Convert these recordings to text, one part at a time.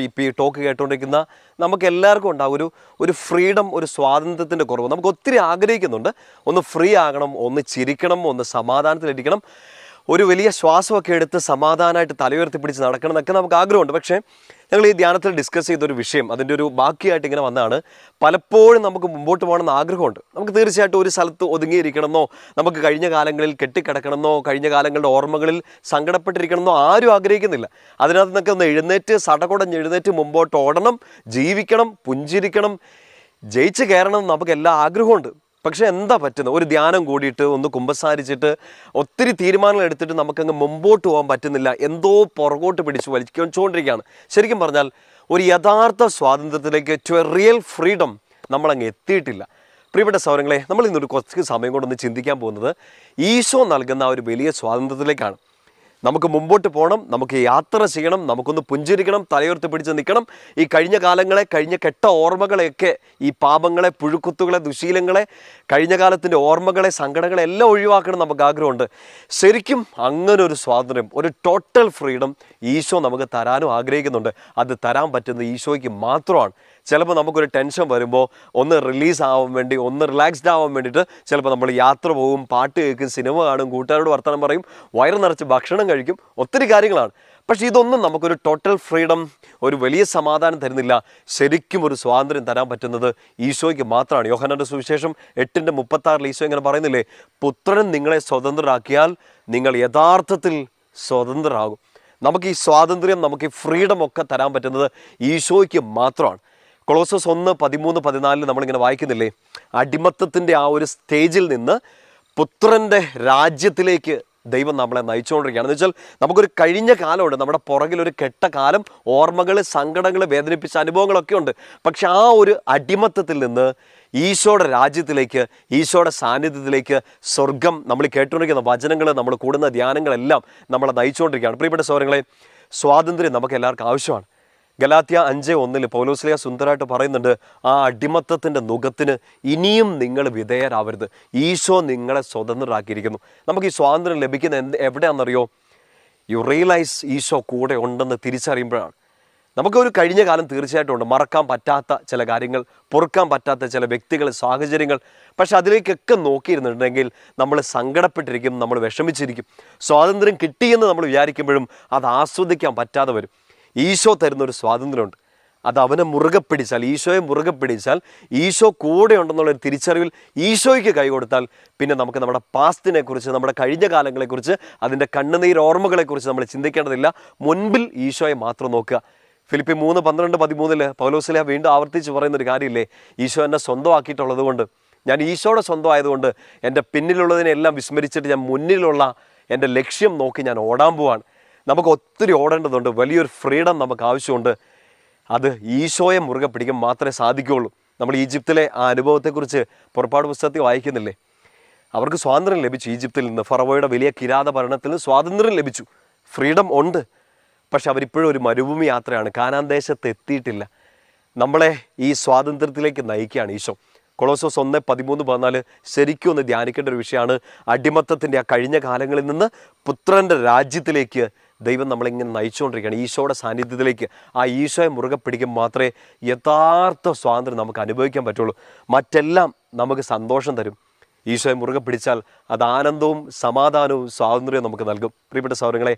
ഇപ്പോൾ ഇപ്പോൾ ഈ ടോക്ക് കേട്ടുകൊണ്ടിരിക്കുന്ന നമുക്ക് എല്ലാവർക്കും ഉണ്ടാകും ഒരു ഒരു ഫ്രീഡം ഒരു സ്വാതന്ത്ര്യത്തിന്റെ കുറവ്. നമുക്ക് ഒത്തിരി ആഗ്രഹിക്കുന്നുണ്ട്. ഒന്ന് ഫ്രീ ആകണം ഒന്ന് ചിരിക്കണം ഒന്ന് സമാധാനത്തിലിരിക്കണം. ഒരു വലിയ ശ്വാസമൊക്കെ എടുത്ത് സമാധാനമായിട്ട് തലയുയർത്തി പിടിച്ച് നടക്കണം എന്നൊക്കെ നമുക്ക് ആഗ്രഹമുണ്ട്. പക്ഷേ ഞങ്ങൾ ഈ ധ്യാനത്തിൽ ഡിസ്കസ് ചെയ്തൊരു വിഷയം അതിന്റെ ഒരു ബാക്കിയായിട്ട് ഇങ്ങനെ വന്നാണ് പലപ്പോഴും നമുക്ക് മുമ്പോട്ട് പോകണമെന്ന് ആഗ്രഹമുണ്ട്. നമുക്ക് തീർച്ചയായിട്ടും ഒരു സ്ഥലത്ത് ഒതുങ്ങിയിരിക്കണമെന്നോ നമുക്ക് കഴിഞ്ഞ കാലങ്ങളിൽ കെട്ടിക്കിടക്കണമെന്നോ കഴിഞ്ഞ കാലങ്ങളുടെ ഓർമ്മകളിൽ സങ്കടപ്പെട്ടിരിക്കണമെന്നോ ആരും ആഗ്രഹിക്കുന്നില്ല. അതിനകത്ത് നിന്നൊക്കെ ഒന്ന് എഴുന്നേറ്റ് സടകുടഞ്ഞ് എഴുന്നേറ്റ് മുമ്പോട്ട് ഓടണം ജീവിക്കണം പുഞ്ചിരിക്കണം ജയിച്ച് കയറണം നമുക്ക് എല്ലാ ആഗ്രഹമുണ്ട്. പക്ഷെ എന്താ പറ്റുന്നത്? ഒരു ധ്യാനം കൂടിയിട്ട് ഒന്ന് കുമ്പസാരിച്ചിട്ട് ഒത്തിരി തീരുമാനങ്ങൾ എടുത്തിട്ട് നമുക്കങ്ങ് മുമ്പോട്ട് പോകാൻ പറ്റുന്നില്ല. എന്തോ പുറകോട്ട് പിടിച്ച് വലിച്ചുകൊണ്ടിരിക്കുകയാണ്. ശരിക്കും പറഞ്ഞാൽ ഒരു യഥാർത്ഥ സ്വാതന്ത്ര്യത്തിലേക്ക് ടു എ റിയൽ ഫ്രീഡം നമ്മളങ്ങ് എത്തിയിട്ടില്ല. പ്രിയപ്പെട്ട സൗരങ്ങളെ നമ്മൾ ഇന്നൊരു കുറച്ച് സമയം കൊണ്ടൊന്ന് ചിന്തിക്കാൻ പോകുന്നത് ഈശോ നൽകുന്ന ഒരു വലിയ സ്വാതന്ത്ര്യത്തിലേക്കാണ്. നമുക്ക് മുമ്പോട്ട് പോകണം നമുക്ക് യാത്ര ചെയ്യണം നമുക്കൊന്ന് പുഞ്ചിരിക്കണം തലയുർത്തി പിടിച്ച് നിൽക്കണം. ഈ കഴിഞ്ഞ കാലങ്ങളെ കഴിഞ്ഞ കെട്ട ഓർമ്മകളെയൊക്കെ ഈ പാപങ്ങളെ പുഴുക്കുത്തുകളെ ദുശീലങ്ങളെ കഴിഞ്ഞ കാലത്തിന്റെ ഓർമ്മകളെ സങ്കടങ്ങളെ എല്ലാം ഒഴിവാക്കണം നമുക്ക് ആഗ്രഹമുണ്ട്. ശരിക്കും അങ്ങനെ ഒരു സ്വാതന്ത്ര്യം ഒരു ടോട്ടൽ ഫ്രീഡം ഈശോ നമുക്ക് തരാനും ആഗ്രഹിക്കുന്നുണ്ട്. അത് തരാൻ പറ്റുന്നത് ഈശോയ്ക്ക് മാത്രമാണ്. ചിലപ്പോൾ നമുക്കൊരു ടെൻഷൻ വരുമ്പോൾ ഒന്ന് റിലീസ് ആവാൻ വേണ്ടി ഒന്ന് റിലാക്സ്ഡ് ആവാൻ വേണ്ടിയിട്ട് ചിലപ്പോൾ നമ്മൾ യാത്ര പോകും പാട്ട് കേൾക്കും സിനിമ കാണും കൂട്ടുകാരോട് വർത്തമാനം പറയും വയറ് നിറച്ച് ഭക്ഷണം കഴിക്കും ഒത്തിരി കാര്യങ്ങളാണ്. പക്ഷേ ഇതൊന്നും നമുക്കൊരു ടോട്ടൽ ഫ്രീഡം ഒരു വലിയ സമാധാനം തരുന്നില്ല. ശരിക്കും ഒരു സ്വാതന്ത്ര്യം തരാൻ പറ്റുന്നത് ഈശോയ്ക്ക് മാത്രമാണ്. യോഹനന്റെ സുവിശേഷം എട്ടിന്റെ മുപ്പത്താറിൽ ഈശോ ഇങ്ങനെ പറയുന്നില്ലേ? പുത്രൻ നിങ്ങളെ സ്വതന്ത്രരാക്കിയാൽ നിങ്ങൾ യഥാർത്ഥത്തിൽ സ്വതന്ത്രരാകും. നമുക്ക് ഈ സ്വാതന്ത്ര്യം നമുക്ക് ഈ ഫ്രീഡം ഒക്കെ തരാൻ പറ്റുന്നത് ഈശോയ്ക്ക് മാത്രമാണ്. കൊളോസസ് ഒന്ന് പതിമൂന്ന് പതിനാലിൽ നമ്മളിങ്ങനെ വായിക്കുന്നില്ലേ? അടിമത്തത്തിന്റെ ആ ഒരു സ്റ്റേജിൽ നിന്ന് പുത്രന്റെ രാജ്യത്തിലേക്ക് ദൈവം നമ്മളെ നയിച്ചുകൊണ്ടിരിക്കുകയാണ്. എന്ന് വെച്ചാൽ നമുക്കൊരു കഴിഞ്ഞ കാലമുണ്ട്. നമ്മുടെ പുറകിൽ ഒരു കെട്ട കാലം ഓർമ്മകൾ സങ്കടങ്ങൾ വേദനിപ്പിച്ച അനുഭവങ്ങളൊക്കെ ഉണ്ട്. പക്ഷെ ആ ഒരു അടിമത്തത്തിൽ നിന്ന് ഈശോയുടെ രാജ്യത്തിലേക്ക് ഈശോയുടെ സാന്നിധ്യത്തിലേക്ക് സ്വർഗം നമ്മൾ കേട്ടുകൊണ്ടിരിക്കുന്ന വചനങ്ങൾ നമ്മൾ കൂടുന്ന ധ്യാനങ്ങളെല്ലാം നമ്മളെ നയിച്ചുകൊണ്ടിരിക്കുകയാണ്. പ്രിയപ്പെട്ട സൗരങ്ങളെ സ്വാതന്ത്ര്യം നമുക്ക് എല്ലാവർക്കും ആവശ്യമാണ്. ഗലാത്യ അഞ്ച് ഒന്നിൽ പൗലോസ്ലിയ സുന്ദരമായിട്ട് പറയുന്നുണ്ട് ആ അടിമത്തത്തിന്റെ നുഖത്തിന് ഇനിയും നിങ്ങൾ വിധേയരാവരുത്. ഈശോ നിങ്ങളെ സ്വതന്ത്രരാക്കിയിരിക്കുന്നു. നമുക്ക് ഈ സ്വാതന്ത്ര്യം ലഭിക്കുന്ന എന്ത് എവിടെയാണെന്നറിയോ? യു റിയലൈസ് ഈശോ കൂടെ ഉണ്ടെന്ന് തിരിച്ചറിയുമ്പോഴാണ്. നമുക്കൊരു കഴിഞ്ഞ കാലം തീർച്ചയായിട്ടും ഉണ്ട്. മറക്കാൻ പറ്റാത്ത ചില കാര്യങ്ങൾ പൊറുക്കാൻ പറ്റാത്ത ചില വ്യക്തികൾ സാഹചര്യങ്ങൾ. പക്ഷെ അതിലേക്കൊക്കെ നോക്കിയിരുന്നിട്ടുണ്ടെങ്കിൽ നമ്മൾ സങ്കടപ്പെട്ടിരിക്കും നമ്മൾ വിഷമിച്ചിരിക്കും. സ്വാതന്ത്ര്യം കിട്ടിയെന്ന് നമ്മൾ വിചാരിക്കുമ്പോഴും അത് ആസ്വദിക്കാൻ പറ്റാതെ വരും. ഈശോ തരുന്ന ഒരു സ്വാതന്ത്ര്യമുണ്ട്. അത് അവനെ മുറുകെ പിടിച്ചാൽ ഈശോയെ മുറുകെ പിടിച്ചാൽ ഈശോ കൂടെ ഉണ്ടെന്നുള്ളൊരു തിരിച്ചറിവിൽ ഈശോയ്ക്ക് കൈ കൊടുത്താൽ പിന്നെ നമുക്ക് നമ്മുടെ പാസ്റ്റിനെ കുറിച്ച് നമ്മുടെ കഴിഞ്ഞ കാലങ്ങളെക്കുറിച്ച് അതിന്റെ കണ്ണുനീർ ഓർമ്മകളെക്കുറിച്ച് നമ്മൾ ചിന്തിക്കേണ്ടതില്ല. മുൻപിൽ ഈശോയെ മാത്രം നോക്കുക. ഫിലിപ്പി മൂന്ന് പന്ത്രണ്ട് പതിമൂന്നിൽ പൗലോസിലെ വീണ്ടും ആവർത്തിച്ച് പറയുന്ന ഒരു കാര്യമില്ലേ? ഈശോ എന്നെ സ്വന്തമാക്കിയിട്ടുള്ളത് കൊണ്ട് ഞാൻ ഈശോയുടെ സ്വന്തമായതുകൊണ്ട് എന്റെ പിന്നിലുള്ളതിനെല്ലാം വിസ്മരിച്ചിട്ട് ഞാൻ മുന്നിലുള്ള എന്റെ ലക്ഷ്യം നോക്കി ഞാൻ ഓടാൻ പോവാണ്. നമുക്ക് ഒത്തിരി ഓടേണ്ടതുണ്ട്. വലിയൊരു ഫ്രീഡം നമുക്ക് ആവശ്യമുണ്ട്. അത് ഈശോയെ മുറുകെ പിടിക്കാൻ മാത്രമേ സാധിക്കുകയുള്ളൂ. നമ്മൾ ഈജിപ്തിലെ ആ അനുഭവത്തെക്കുറിച്ച് പുറപ്പാട് പുസ്തകത്തിൽ വായിക്കുന്നില്ലേ? അവർക്ക് സ്വാതന്ത്ര്യം ലഭിച്ചു ഈജിപ്തിൽ നിന്ന്. ഫറവോയുടെ വലിയ കിരാത ഭരണത്തിൽ നിന്ന് സ്വാതന്ത്ര്യം ലഭിച്ചു. ഫ്രീഡം ഉണ്ട്. പക്ഷെ അവരിപ്പോഴും ഒരു മരുഭൂമി യാത്രയാണ്. കാനാൻ ദേശത്ത് എത്തിയിട്ടില്ല. നമ്മളെ ഈ സ്വാതന്ത്ര്യത്തിലേക്ക് നയിക്കുകയാണ് ഈശോ. കൊളോസോസ് ഒന്ന് പതിമൂന്ന് പതിനാല് ശരിക്കും ഒന്ന് ധ്യാനിക്കേണ്ട ഒരു വിഷയമാണ് അടിമത്തത്തിന്റെ ആ കഴിഞ്ഞ കാലങ്ങളിൽ നിന്ന് പുത്രന്റെ രാജ്യത്തിലേക്ക് ദൈവം നമ്മളിങ്ങനെ നയിച്ചുകൊണ്ടിരിക്കുകയാണ്. ഈശോയുടെ സാന്നിധ്യത്തിലേക്ക് ആ ഈശോയെ മുറുകെ പിടിക്കും മാത്രമേ യഥാർത്ഥ സ്വാതന്ത്ര്യം നമുക്ക് അനുഭവിക്കാൻ പറ്റുള്ളൂ. മറ്റെല്ലാം നമുക്ക് സന്തോഷം തരും. ഈശോയെ മുറുകെ പിടിച്ചാൽ അത് ആനന്ദവും സമാധാനവും സ്വാതന്ത്ര്യവും നമുക്ക് നൽകും. പ്രിയപ്പെട്ട സൗരങ്ങളെ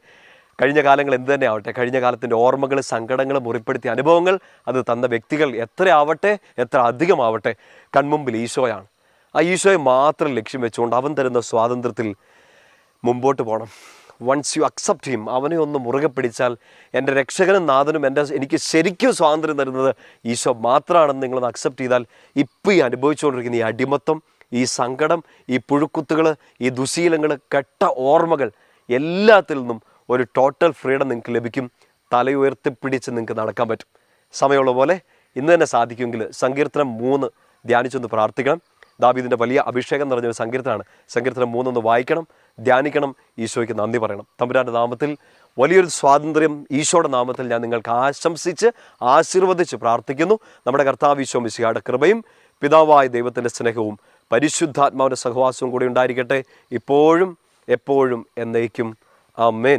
കഴിഞ്ഞ കാലങ്ങൾ എന്ത് തന്നെ ആവട്ടെ. കഴിഞ്ഞ കാലത്തിന്റെ ഓർമ്മകൾ സങ്കടങ്ങൾ മുറിപ്പെടുത്തിയ അനുഭവങ്ങൾ അത് തന്ന വ്യക്തികൾ എത്ര ആവട്ടെ എത്ര അധികമാവട്ടെ കൺമുമ്പിൽ ഈശോയാണ്. ആ ഈശോയെ മാത്രം ലക്ഷ്യം വെച്ചുകൊണ്ട് അവൻ തരുന്ന സ്വാതന്ത്ര്യത്തിൽ മുമ്പോട്ട് പോകണം. വൺസ് യു അക്സെപ്റ്റ് ഹിം അവനെ ഒന്ന് മുറുകെ പിടിച്ചാൽ എന്റെ രക്ഷകനും നാഥനും എന്റെ എനിക്ക് ശരിക്കും സ്വാതന്ത്ര്യം തരുന്നത് ഈശോ മാത്രമാണെന്ന് നിങ്ങളൊന്ന് അക്സെപ്റ്റ് ചെയ്താൽ ഇപ്പോൾ ഈ അനുഭവിച്ചുകൊണ്ടിരിക്കുന്ന ഈ അടിമത്തം ഈ സങ്കടം ഈ പുഴുക്കുത്തുകൾ ഈ ദുശീലങ്ങൾ കെട്ട ഓർമ്മകൾ എല്ലാത്തിൽ നിന്നും ഒരു ടോട്ടൽ ഫ്രീഡം നിങ്ങൾക്ക് ലഭിക്കും. തലയുയർത്തിപ്പിടിച്ച് നിങ്ങൾക്ക് നടക്കാൻ പറ്റും. സമയമുള്ള പോലെ ഇന്ന് തന്നെ സാധിക്കുമെങ്കിൽ സങ്കീർത്തനം മൂന്ന് ധ്യാനിച്ചൊന്ന് പ്രാർത്ഥിക്കണം. ദാബീദിന്റെ വലിയ അഭിഷേകം നിറഞ്ഞ ഒരു സങ്കീർത്തനാണ്. സങ്കീർത്തനം മൂന്നൊന്ന് വായിക്കണം ധ്യാനിക്കണം ഈശോയ്ക്ക് നന്ദി പറയണം. തമ്പുരാന്റെ നാമത്തിൽ വലിയൊരു സ്വാതന്ത്ര്യം ഈശോയുടെ നാമത്തിൽ ഞാൻ നിങ്ങൾക്ക് ആശംസിച്ച് ആശീർവദിച്ച് പ്രാർത്ഥിക്കുന്നു. നമ്മുടെ കർത്താവ് ഈശോ മിശിഹായുടെ കൃപയും പിതാവായ ദൈവത്തിന്റെ സ്നേഹവും പരിശുദ്ധാത്മാവിന്റെ സഹവാസവും കൂടി ഉണ്ടായിരിക്കട്ടെ. ഇപ്പോഴും എപ്പോഴും എന്നേക്കും. ആമേൻ.